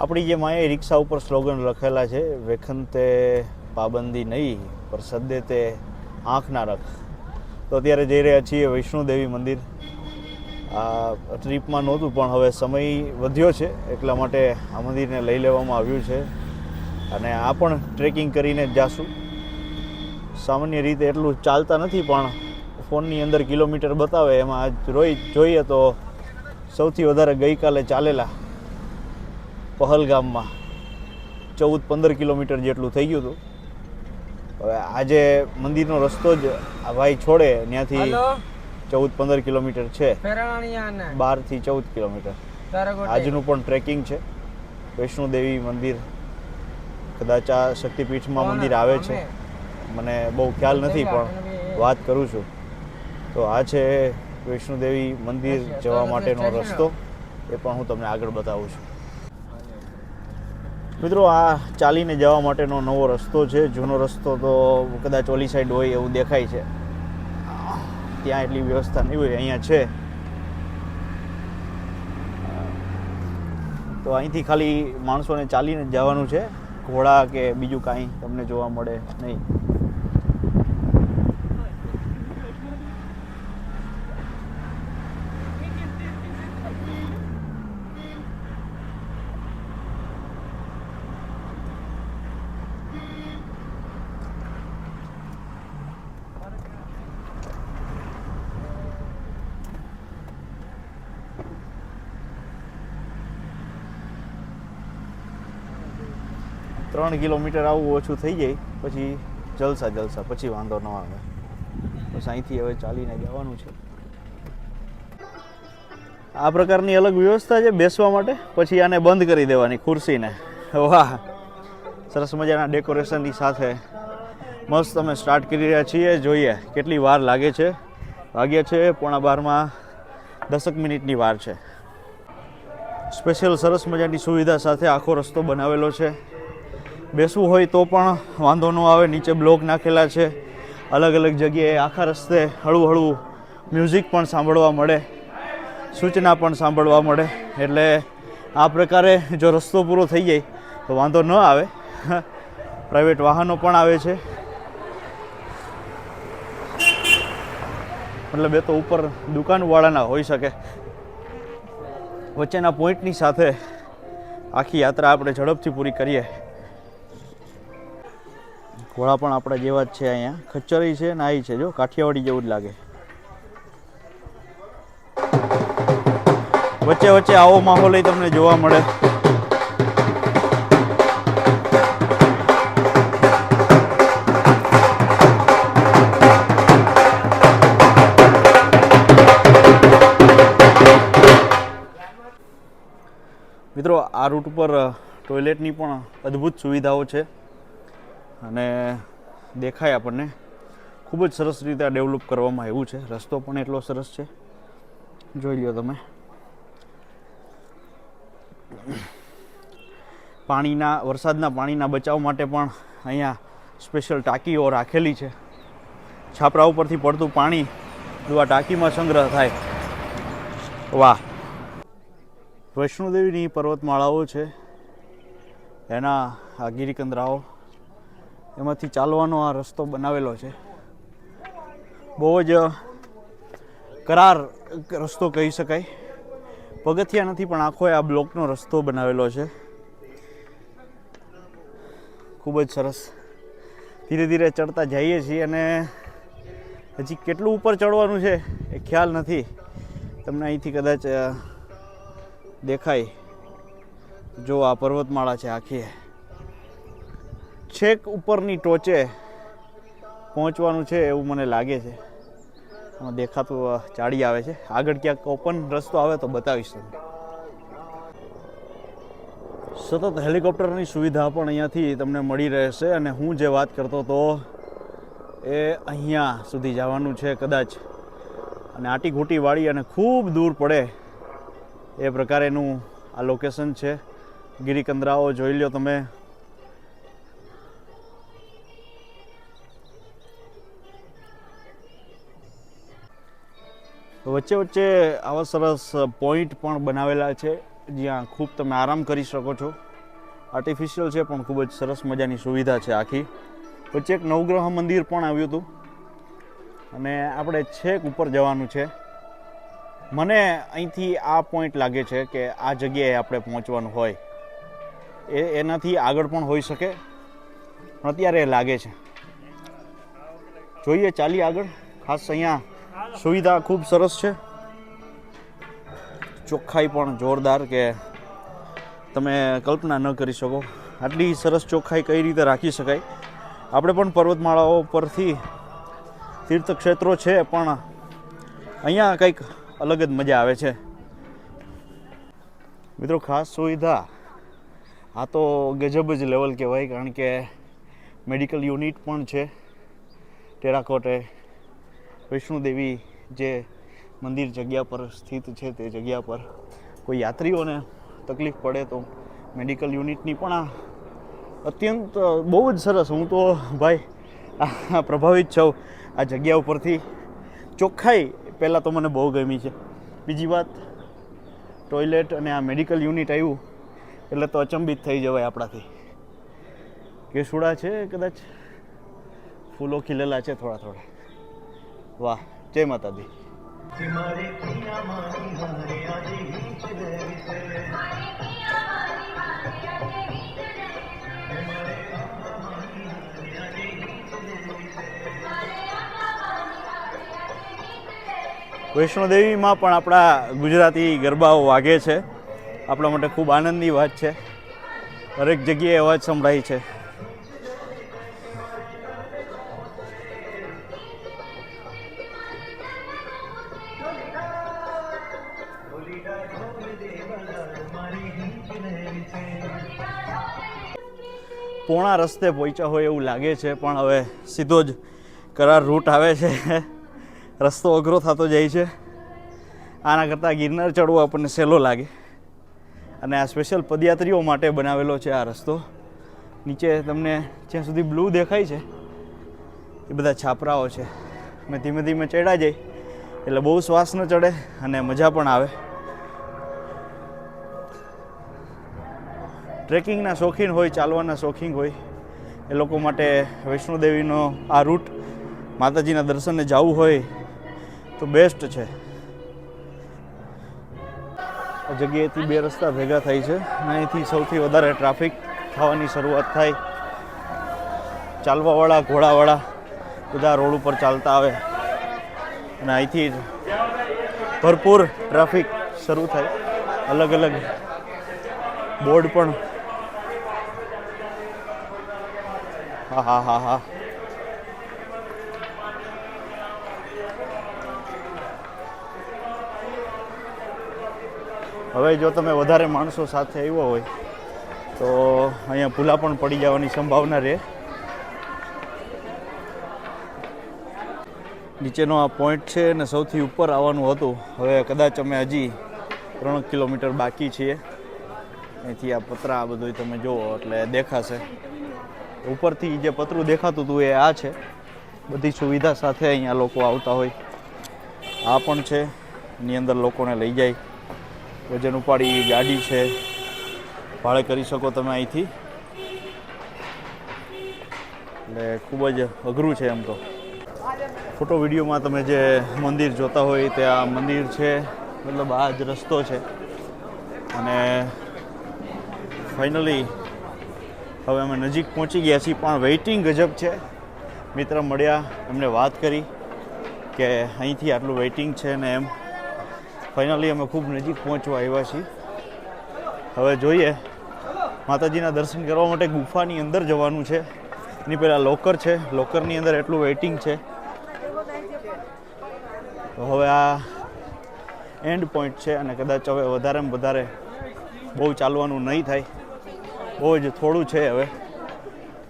આપણી જે માએ રિક્ષા ઉપર સ્લોગન લખેલા છે, વેખંતે પાબંદી નહીં, પર સદ્દે તે આંખ ના રખ. તો અત્યારે જઈ રહ્યા છીએ વૈષ્ણોદેવી મંદિર. આ ટ્રીપમાં નહોતું, પણ હવે સમય વધ્યો છે, એટલા માટે આ મંદિરને લઈ લેવામાં આવ્યું છે. અને આ પણ ટ્રેકિંગ કરીને જ જાશું. સામાન્ય રીતે એટલું ચાલતા નથી, પણ ફોનની અંદર કિલોમીટર બતાવે, એમાં આજ જોઈએ તો સૌથી વધારે ગઈકાલે ચાલેલા પહલગામમાં ચૌદ પંદર કિલોમીટર જેટલું થઈ ગયું હતું. હવે આજે મંદિરનો રસ્તો જ આ ભાઈ છોડે ત્યાંથી ચૌદ પંદર કિલોમીટર છે. બારથી ચૌદ કિલોમીટર. આજનું પણ ટ્રેકિંગ છે. વૈષ્ણોદેવી મંદિર. કદાચ આ શક્તિપીઠમાં મંદિર આવે છે. મને બહુ ખ્યાલ નથી પણ વાત કરું છું. તો આ છે વૈષ્ણોદેવી મંદિર જવા માટેનો રસ્તો. એ પણ હું તમને આગળ બતાવું છું. મિત્રો, આ ચાલીને જવા માટેનો નવો રસ્તો છે. જૂનો રસ્તો તો કદાચ ઓલી સાઈડ હોય એવું દેખાય છે. ત્યાં એટલી વ્યવસ્થા નહીં હોય, અહીંયા છે. તો અહીંથી ખાલી માણસોને ચાલીને જવાનું છે. ઘોડા કે બીજું કાંઈ તમને જોવા મળે નહીં. ત્રણ કિલોમીટર આવું ઓછું થઈ જાય, પછી જલસા જલસા, પછી વાંધો ન આવે. બસ અહીંથી હવે ચાલીને જવાનું છે. આ પ્રકારની અલગ વ્યવસ્થા છે બેસવા માટે, પછી આને બંધ કરી દેવાની ખુરશીને. વાહ! સરસ મજાના ડેકોરેશનની સાથે મસ્ત અમે સ્ટાર્ટ કરી રહ્યા છીએ. જોઈએ કેટલી વાર લાગે છે. વાગ્યા છે પોણા બારમાં, દસક મિનિટની વાર છે. સ્પેશિયલ સરસ મજાની સુવિધા સાથે આખો રસ્તો બનાવેલો છે. બેસવું હોય તો પણ વાંધો ન આવે. નીચે બ્લોક નાખેલા છે. અલગ અલગ જગ્યાએ આખા રસ્તે હળવું હળવું મ્યુઝિક પણ સાંભળવા મળે. સૂચના પણ સાંભળવા મળે. એટલે આ પ્રકારે જો રસ્તો પૂરો થઈ જાય, તો વાંધો ન આવે. પ્રાઇવેટ વાહનો પણ આવે છે. મતલબ એ તો ઉપર દુકાનવાળાના હોઈ શકે. વચ્ચેના પોઈન્ટની સાથે આખી યાત્રા આપણે ઝડપથી પૂરી કરીએ. ઘોડા પણ આપણા જેવા જ છે અહીંયા. ખચ્ચરી છે ને આ છે, જો, કાઠિયાવાડી જેવું જ લાગે. વચ્ચે વચ્ચે આવો માહોલ તમને જોવા મળે. મિત્રો, આ રૂટ ઉપર ટોયલેટની પણ અદ્ભુત સુવિધાઓ છે. અને દેખાય આપણને. ખૂબ જ સરસ રીતે આ ડેવલપ કરવામાં આવ્યું છે. રસ્તો પણ એટલો સરસ છે. જોઈ લો તમે. પાણીના, વરસાદના પાણીના બચાવ માટે પણ અહીંયા સ્પેશિયલ ટાંકીઓ રાખેલી છે. છાપરા ઉપરથી પડતું પાણી આ ટાંકીમાં સંગ્રહ થાય. વાહ. વૈષ્ણોદેવીની પર્વતમાળાઓ છે. એના આ ગિરિકંદરાઓ. એમાંથી ચાલવાનો આ રસ્તો બનાવેલો છે. બહુ જ કરાર રસ્તો કહી શકાય. પગથિયા નથી, પણ આખો આ બ્લોકનો રસ્તો બનાવેલો છે. ખૂબ જ સરસ. ધીરે ધીરે ચડતા જઈએ છીએ અને હજી કેટલું ઉપર ચડવાનું છે એ ખ્યાલ નથી. તમને અહીંથી કદાચ દેખાય. જો આ પર્વતમાળા છે આખી. છેક ઉપરની ટોચે પહોંચવાનું છે એવું મને લાગે છે. આમાં દેખાતું ચાડી આવે છે. આગળ ક્યાંક ઓપન રસ્તો આવે તો બતાવીશ તમને. સતત હેલિકોપ્ટરની સુવિધા પણ અહીંયાથી તમને મળી રહેશે અને હું જે વાત કરતો હતો એ અહીંયા સુધી જવાનું છે કદાચ. અને આટી ઘૂંટી વાળી અને ખૂબ દૂર પડે એ પ્રકારેનું આ લોકેશન છે. ગિરિકંદરાઓ જોઈ લો તમે. વચ્ચે વચ્ચે આવા સરસ પોઈન્ટ પણ બનાવેલા છે, જ્યાં ખૂબ તમે આરામ કરી શકો છો. આર્ટિફિશિયલ છે, પણ ખૂબ જ સરસ મજાની સુવિધા છે આખી. વચ્ચે એક નવગ્રહ મંદિર પણ આવ્યું હતું. અને આપણે છેક ઉપર જવાનું છે. મને અહીંથી આ પોઈન્ટ લાગે છે કે આ જગ્યાએ આપણે પહોંચવાનું હોય. એ એનાથી આગળ પણ હોઈ શકે. અત્યારે લાગે છે. જોઈએ ચાલી આગળ. ખાસ અહીંયા સુવિધા ખૂબ સરસ છે. ચોખ્ખાઈ પણ જોરદાર કે તમે કલ્પના ન કરી શકો. આટલી સરસ ચોખ્ખાઈ કઈ રીતે રાખી શકાય? આપણે પણ પર્વતમાળાઓ પરથી તીર્થક્ષેત્રો છે, પણ અહીંયા કંઈક અલગ જ મજા આવે છે. મિત્રો, ખાસ સુવિધા. આ તો ગજબ જ લેવલ કહેવાય, કારણ કે મેડિકલ યુનિટ પણ છે, ટેરાકોટે વૈષ્ણોદેવી જે મંદિર જગ્યા પર સ્થિત છે તે જગ્યા પર કોઈ યાત્રીઓને તકલીફ પડે તો મેડિકલ યુનિટની પણ આ અત્યંત બહુ જ સરસ. હું તો, ભાઈ, આ પ્રભાવિત છું આ જગ્યા ઉપરથી. ચોખ્ખાઈ પહેલાં તો મને બહુ ગમી છે. બીજી વાત ટોયલેટ અને આ મેડિકલ યુનિટ આવ્યું એટલે તો અચંબિત થઈ જવાય આપણાથી. કેસુડા છે કદાચ? ફૂલો ખીલેલા છે થોડા થોડા. વાહ, જય માતાજી. વૈષ્ણોદેવીમાં પણ આપણા ગુજરાતી ગરબાઓ વાગે છે. આપણા માટે ખૂબ આનંદની વાત છે. દરેક જગ્યાએ અવાજ સંભળાય છે. પોણા રસ્તે પહોંચ્યા હોય એવું લાગે છે, પણ હવે સીધો જ કરાર રૂટ આવે છે. રસ્તો અઘરો થતો જાય છે. આના કરતાં ગિરનાર ચડવો આપણને સહેલો લાગે. અને આ સ્પેશિયલ પદયાત્રીઓ માટે બનાવેલો છે આ રસ્તો. નીચે તમને જ્યાં સુધી બ્લુ દેખાય છે, એ બધા છાપરાઓ છે. મેં ધીમે ધીમે ચડ્યા જાય એટલે બહુ શ્વાસ ન ચડે અને મજા પણ આવે. ટ્રેકિંગના શોખીન હોય, ચાલવાના શોખીન હોય, એ લોકો માટે વૈષ્ણોદેવીનો આ રૂટ માતાજીના દર્શને જવું હોય તો બેસ્ટ છે. આ જગ્યાએથી બે રસ્તા ભેગા થાય છે અને અહીંથી સૌથી વધારે ટ્રાફિક થવાની શરૂઆત થાય. ચાલવાવાળા, ઘોડાવાળા બધા રોડ ઉપર ચાલતા આવે અને અહીંથી ભરપૂર ટ્રાફિક શરૂ થાય. અલગ અલગ બોર્ડ પણ હા હા હા હા હવે જો તમે વધારે માણસો સાથે આવ્યા હોય, તો અહીંયા ભૂલા પણ પડી જવાની સંભાવના રહે. નીચેનો આ પોઈન્ટ છે અને સૌથી ઉપર આવવાનું હતું. હવે કદાચ અમે હજી ત્રણ કિલોમીટર બાકી છીએ. અહીંથી આ પતરા આ બધું તમે જુઓ એટલે દેખાશે. ઉપરથી જે પતરું દેખાતું હતું એ આ છે. બધી સુવિધા સાથે અહીંયા લોકો આવતા હોય. આ પણ છે. એની અંદર લોકોને લઈ જાય. વજન ઉપાડી ગાડી છે. ભાડે કરી શકો તમે અહીંથી. એટલે ખૂબ જ અઘરું છે એમ તો. ફોટો વિડીયોમાં તમે જે મંદિર જોતા હોય તે આ મંદિર છે. મતલબ આ જ રસ્તો છે. અને ફાઇનલી હવે અમે નજીક પહોંચી ગયા છીએ, પણ વેઇટિંગ ગજબ છે. મિત્ર મળ્યા, એમને વાત કરી કે અહીંથી આટલું વેઇટિંગ છે ને એમ. ફાઇનલી અમે ખૂબ નજીક પહોંચવા આવ્યા છીએ. હવે જોઈએ, માતાજીના દર્શન કરવા માટે ગુફાની અંદર જવાનું છે. એની પહેલાં લોકર છે લોકરની અંદર એટલું વેઇટિંગ છે. તો હવે આ એન્ડ પોઈન્ટ છે અને કદાચ હવે વધારેમાં વધારે બહુ ચાલવાનું નહીં થાય. બહુ જ થોડું છે હવે.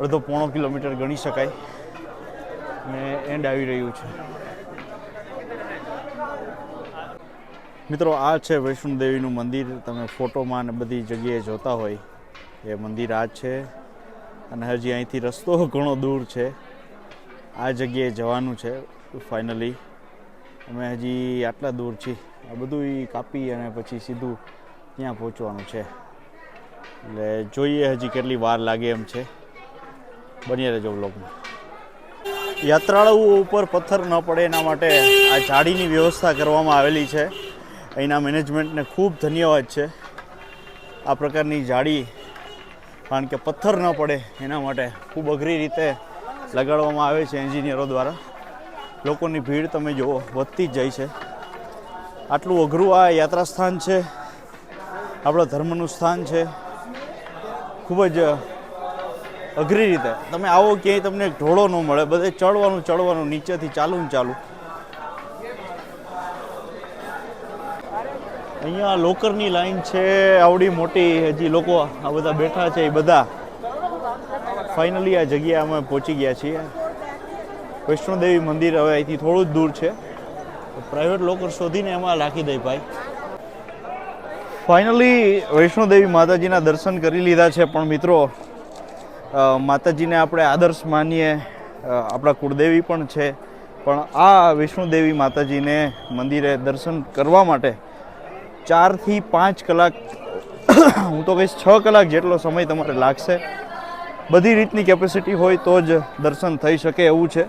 અડધો પોણો કિલોમીટર ગણી શકાય. અને એન્ડ આવી રહ્યું છે. મિત્રો, આ છે વૈષ્ણોદેવીનું મંદિર. તમે ફોટોમાં અને બધી જગ્યાએ જોતા હોય એ મંદિર આ છે. અને હજી અહીંથી રસ્તો ઘણો દૂર છે. આ જગ્યાએ જવાનું છે ફાઇનલી અમે હજી આટલા દૂર છીએ. આ બધું કાપી અને પછી સીધું ત્યાં પહોંચવાનું છે. એટલે જોઈએ હજી કેટલી વાર લાગે એમ છે. બની રહેજો બ્લોગમાં યાત્રાળુઓ ઉપર પથ્થર ન પડે એના માટે આ જાળીની વ્યવસ્થા કરવામાં આવેલી છે. અહીંના મેનેજમેન્ટને ખૂબ ધન્યવાદ છે. આ પ્રકારની જાળી, કારણ કે પથ્થર ન પડે એના માટે ખૂબ અઘરી રીતે લગાડવામાં આવે છે એન્જિનિયરો દ્વારા. લોકોની ભીડ તમે જુઓ, વધતી જ જાય છે. આટલું અઘરું આ યાત્રા સ્થાન છે. આપણા ધર્મનું સ્થાન છે. ખૂબ જ અઘરી રીતે. તમે આવો ક્યાંય તમને ઢોળો ન મળે, બધે ચડવાનું ચડવાનું, નીચેથી ચાલુ ને ચાલુ. અહીંયા લોકરની લાઈન છે, આવડી મોટી, હજી લોકો આ બધા બેઠા છે, એ બધા. ફાઇનલી આ જગ્યા અમે પહોંચી ગયા છીએ. વૈષ્ણોદેવી મંદિર હવે અહીંથી થોડું જ દૂર છે. પ્રાઇવેટ લોકર શોધીને એમાં રાખી દઈ ભાઈ. ફાઇનલી વૈષ્ણોદેવી માતાજીના દર્શન કરી લીધા છે. પણ મિત્રો માતાજીને આપણે આદર્શ માનીએ આપણા કુળદેવી પણ છે. પણ આ વૈષ્ણોદેવી માતાજીને મંદિરે દર્શન કરવા માટે ચારથી પાંચ કલાક, હું તો કહીશ છ કલાક જેટલો સમય તમારે લાગશે. બધી રીતની કેપેસિટી હોય તો જ દર્શન થઈ શકે એવું છે.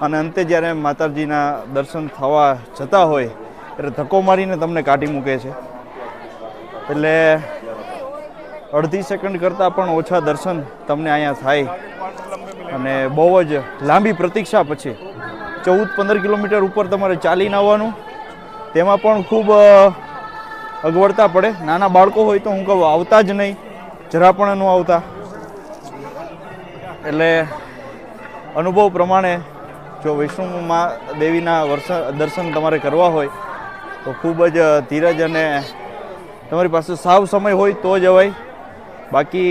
અને અંતે જ્યારે માતાજીના દર્શન થવા જતા હોય, ત્યારે ધક્કો મારીને તમને કાઢી મૂકે છે. એટલે અડધી સેકન્ડ કરતાં પણ ઓછા દર્શન તમને અહીંયા થાય. અને બહુ જ લાંબી પ્રતીક્ષા પછી ચૌદ પંદર કિલોમીટર ઉપર તમારે ચાલીને આવવાનું. તેમાં પણ ખૂબ અગવડતા પડે. નાના બાળકો હોય તો હું કહું આવતા જ નહીં. જરા પણ ન આવતા. એટલે અનુભવ પ્રમાણે જો વિષ્ણુ મા દેવીના દર્શન તમારે કરવા હોય, તો ખૂબ જ ધીરજ અને તમારી પાસે સાવ સમય હોય તો જવાય બાકી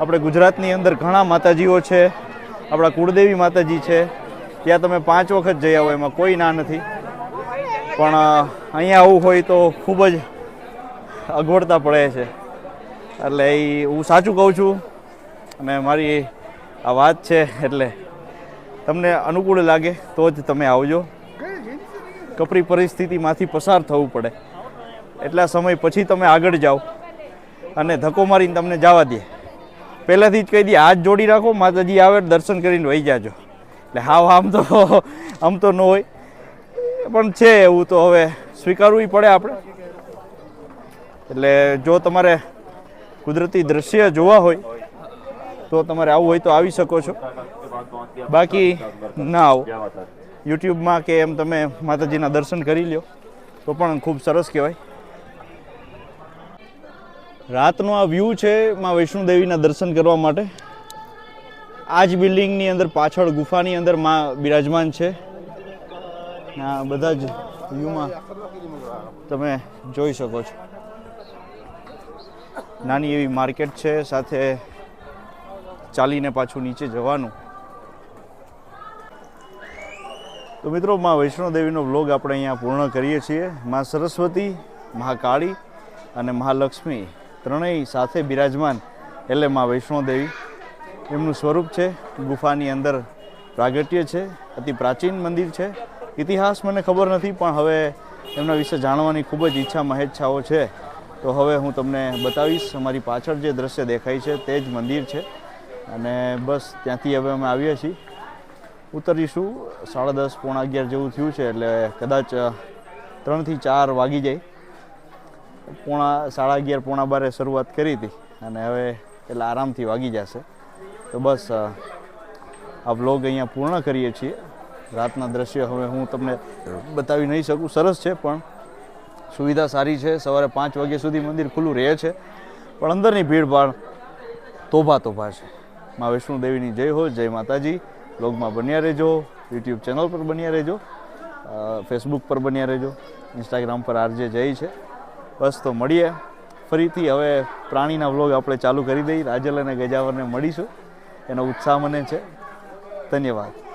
આપણે ગુજરાતની અંદર ઘણા માતાજીઓ છે આપણા કુળદેવી માતાજી છે. ત્યાં તમે પાંચ વખત જઈ આવો એમાં કોઈ ના નથી. પણ અહીંયા આવું હોય તો ખૂબ જ અગવડતા પડે છે. એટલે એ હું સાચું કહું છું અને મારી આ વાત છે એટલે તમને અનુકૂળ લાગે તો જ તમે આવજો. કપરી પરિસ્થિતિમાંથી પસાર થવું પડે. એટલા સમય પછી તમે આગળ જાઓ અને ધક્કો મારીને તમને જવા દે. પહેલાંથી જ કહી દઈએ હાથ જોડી રાખો, માતાજી આવે, દર્શન કરીને વહી જાજો. એટલે હાવ આમ તો આમ તો ન હોય. પણ છે એવું તો હવે સ્વીકારવું પડે આપણે. એટલે જો તમારે કુદરતી દ્રશ્ય જોવા હોય, તો તમારે આવું હોય તો આવી શકો છો. બાકી ના આવો. યુટ્યુબમાં કે એમ તમે માતાજીના દર્શન કરી લ્યો, તો પણ ખૂબ સરસ કહેવાય. રાતનો આ વ્યૂ છે માં વૈષ્ણોદેવીના દર્શન કરવા માટે. આ જ બિલ્ડિંગની અંદર પાછળ ગુફાની અંદરમાં બિરાજમાન છે. આ બધા જ વ્યૂમાં તમે જોઈ શકો છો. નાની એવી માર્કેટ છે, સાથે ચાલીને પાછું નીચે જવાનું. તો મિત્રો, માં વૈષ્ણોદેવીનો વ્લોગ આપણે અહીંયા પૂર્ણ કરીએ છીએ. માં સરસ્વતી, મહાકાળી અને મહાલક્ષ્મી. ત્રણેય સાથે બિરાજમાન એટલે મા વૈષ્ણોદેવી. એમનું સ્વરૂપ છે, ગુફાની અંદર પ્રાગટ્ય છે, અતિ પ્રાચીન મંદિર છે. ઇતિહાસ મને ખબર નથી, પણ હવે એમના વિશે જાણવાની ખૂબ જ ઈચ્છા મહેચ્છાઓ છે. તો હવે હું તમને બતાવીશ, અમારી પાછળ જે દ્રશ્ય દેખાય છે તે જ મંદિર છે. અને બસ ત્યાંથી હવે અમે આવ્યા છીએ. ઉતરીશું, સાડા દસ, પોણા અગિયાર જેવું થયું છે, એટલે કદાચ ત્રણથી ચાર વાગી જાય. પોણા સાડા અગિયાર, પોણા બારે શરૂઆત કરી હતી અને હવે એટલે આરામથી વાગી જશે. તો બસ આ વ્લોગ અહીંયા પૂર્ણ કરીએ છીએ. રાતના દ્રશ્ય હવે હું તમને બતાવી નહીં શકું, સરસ છે પણ સુવિધા સારી છે. સવારે પાંચ વાગ્યા સુધી મંદિર ખુલ્લું રહે છે. પણ અંદરની ભીડભાડ તોભા તોભા છે. મા વૈષ્ણો દેવીની જય હો, જય માતાજી. બ્લોગમાં બન્યા રહેજો, યુટ્યુબ ચેનલ પર બન્યા રહેજો ફેસબુક પર બન્યા રહેજો, ઇન્સ્ટાગ્રામ પર આરજે જય છે. બસ તો મળીએ. ફરીથી હવે પ્રાણીના વ્લોગ આપણે ચાલુ કરી દઈએ. રાજલ અને ગજાવરને મળીશું. એનો ઉત્સાહ મને છે. ધન્યવાદ.